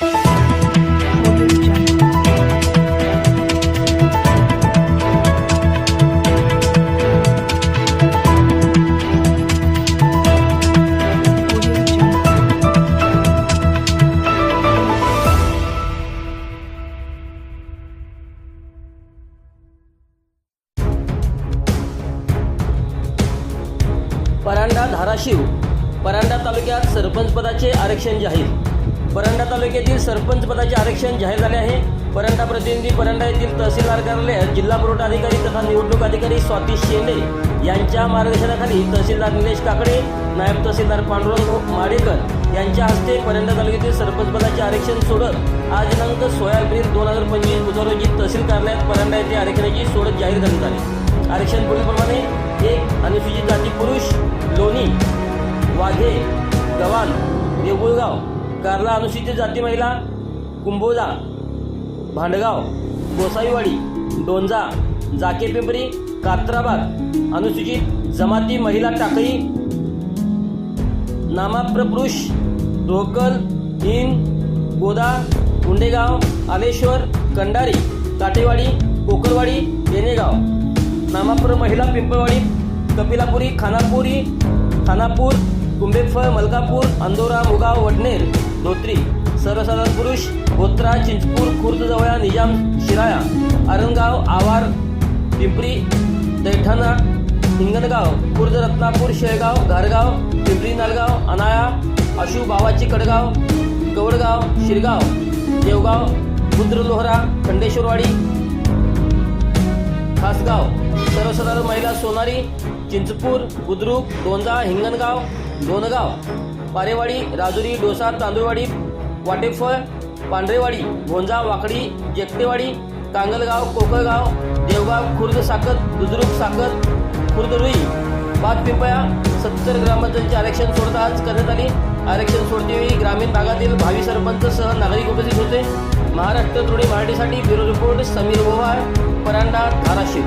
परांडा धाराशिव. परांडा तालुक्यात सरपंच पदाचे आरक्षण जाहीर. परांडा तालुक्यातील सरपंच पदाचे आरक्षण जाहीर झाले आहे. परंडा प्रतिनिधी परंडा येथील तहसीलदार कार्यालयात जिल्हा पुरवठा अधिकारी तथा निवडणूक अधिकारी स्वाती शेंडे यांच्या मार्गदर्शनाखाली तहसीलदार निलेश काकडे नायब तहसीलदार पांडुरंग माडेकर यांच्या हस्ते परंडा तालुक्यातील सरपंच पदाचे आरक्षण सोडत आज दिनांक सोळा एप्रिल दोन हजार पंचवीस बुधवार रोजी तहसील कार्यालयात परंडा येथे आरक्षणाची सोडत जाहीर करण्यात आली आरक्षण पुढीलप्रमाणे एक अनुसूचित जाती पुरुष लोणी वाघे गव्हाण देगुळगाव कारला अनुसूचित जाती महिला कुंभोजा भांडगाव गोसाईवाडी डोंजा जाके पिंपरी कात्राबाद अनुसूचित जमाती महिला टाकळी नामाप्र पुरुष ढोकल हिंद गोदा गुंडेगाव आलेश्वर कंडारी काटेवाडी कोकरवाडी येणेगाव. नामापूर महिला पिंपळवाडी कपिलापुरी खानापुरी खानापूर कुंभेफळ मलकापूर अंदोरा मुगाव वडनेर. धोत्री सर्वसाधारण पुरुष गोत्रा चिंचपूर खुर्द जवळा निजाम शिराया आरणगाव आवार पिंपरी दैठाणा हिंगणगाव खुर्द रत्नापूर शेळगाव घारगाव पिंपरी नालगाव अनाया आशू बावाची कडगाव कवडगाव शिरगाव देवगाव बुद्रलोहरा खंडेश्वरवाडी खासगाव सर्वसाधारण महिला सोनारी चिंचपूर बुद्रुक दोंजा हिंगणगाव दोनगाव पारेवाडी राजुरी डोसा तांदूळवाडी वाटेफळ पांढरेवाडी भोंजा वाकडी जेकटेवाडी कांगलगाव कोकळगाव देवगाव खुर्द साखर बुद्रुक साखर खुर्द रुई पाच सत्तर ग्रामपंचायतीचे आरक्षण सोडता आज करण्यात आली. आरक्षण सोडतेवेळी ग्रामीण भागातील भावी सरपंच सह नागरिक उपस्थित होते. महाराष्ट्र थोडी मराठीसाठी ब्युरो रिपोर्ट समीर ओव्हाळ परांडा धाराशिव.